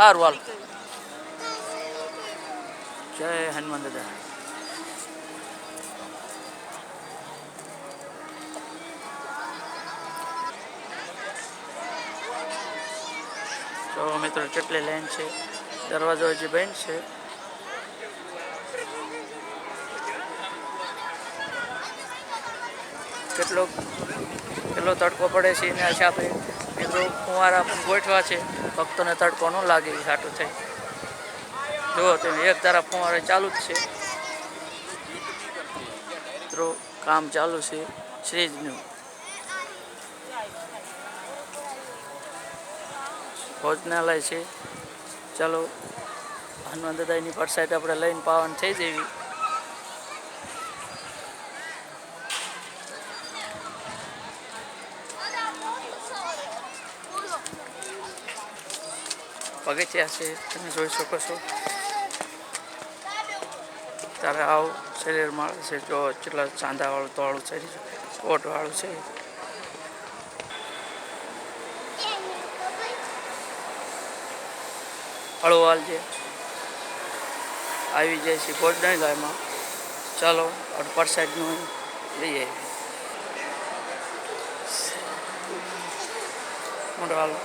સારું, હાલ. જય હનુમાન દાદા. તો મિત્રો, કેટલી લાઈન છે? દરવાજો હજી બંધ છે. કેટલો કેટલો તડકો પડે છે? એના હિસાબે મિત્રો ફુવારા પણ ગોઠવા છે. ભક્તોને તડકો ન લાગે એ હાટું થઈ. જુઓ તમે એક ધારા ફુવારા ચાલુ જ છે. મિત્રો, કામ ચાલુ છે શ્રીજનું. ભોજનાલય છે. ચાલો, હનુમાન દાદાની પરસાઈટ આપણે લઈને પાવન થઈ જવી. પગથિયા છે, તમે જોઈ શકો છો. તારે આવું શરીર માળ છે, જો કેટલા ચાંદાવાળું તોળું શરીર કોટવાળું છે. હળવાલ છે આવી જાય છે ગોડણ ગાયમાં. ચાલો પરસાદનું લઈએ. મોટો હાલો.